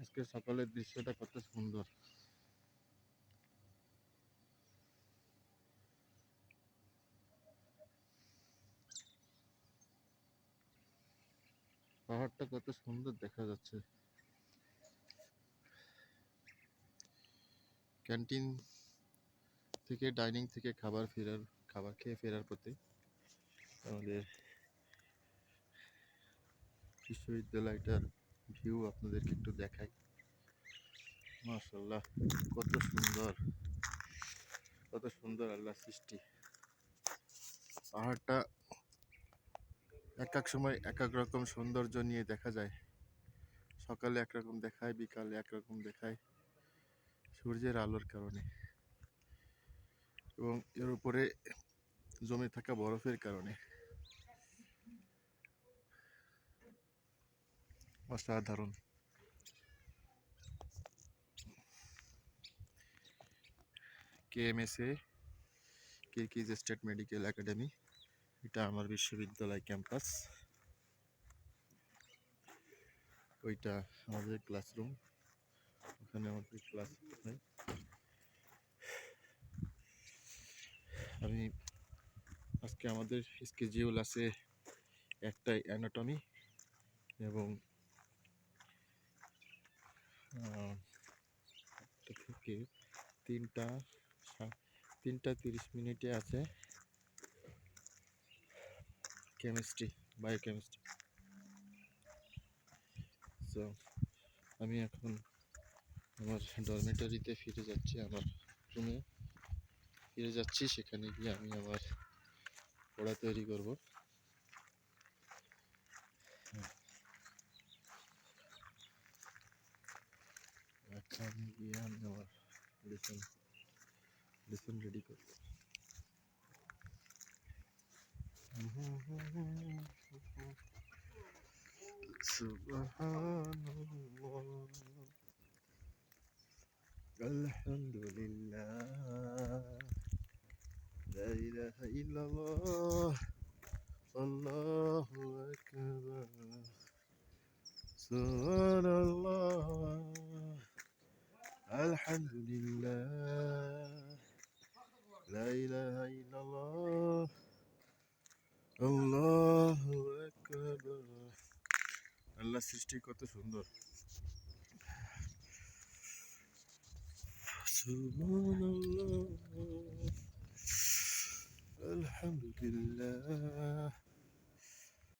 আজকে সকালের দৃশ্যটা কত সুন্দর। পাহাড়টা কত সুন্দর দেখা যাচ্ছে। ক্যান্টিন থেকে, ডাইনিং থেকে খাবার ফেরার, খাবার খেয়ে ফেরার পথে আমাদের বিশ্ববিদ্যালয়টার ভিউ আপনাদেরকে একটু দেখাই। মাশাল্লাহ কত সুন্দর। কত সুন্দর আল্লাহ সৃষ্টি। পাহাড়টা এক এক সময় এক এক রকম সৌন্দর্য নিয়ে দেখা যায়। সকালে একরকম দেখায়, বিকালে একরকম দেখায় সূর্যের আলোর কারণে। এবং এর উপরে জমে থাকা বরফের কারণে। অসাধারণ। K M S KMSA Kyrgyz state medical academy এটা আমার বিশ্ববিদ্যালয় ক্যাম্পাস। ওইটা আমাদের ক্লাসরুম ওখানে আমাদের ক্লাস হয়। আমি আজকে আমাদের স্কেজিউল আছে একটাই অ্যানাটমি এবং থেকে তিনটা তিনটা তিরিশ মিনিটে আছে। কেমিস্ট্রি বায়োকেমিস্ট্রি তো আমি এখন আমার ডরমেটরিতে ফিরে যাচ্ছি, আমার রুমে ফিরে যাচ্ছি, সেখানে গিয়ে আমি আমার পড়া তৈরি করব। এখন গিয়ে আমি আমার লেসন লেসন রেডি করব সুবহানাল্লাহ الحمد لله لا إله إلا الله الله أكبر سبحان الله الحمد لله لا إله إلا الله الله أكبر আল্লাহ সৃষ্টি কত সুন্দর سبحان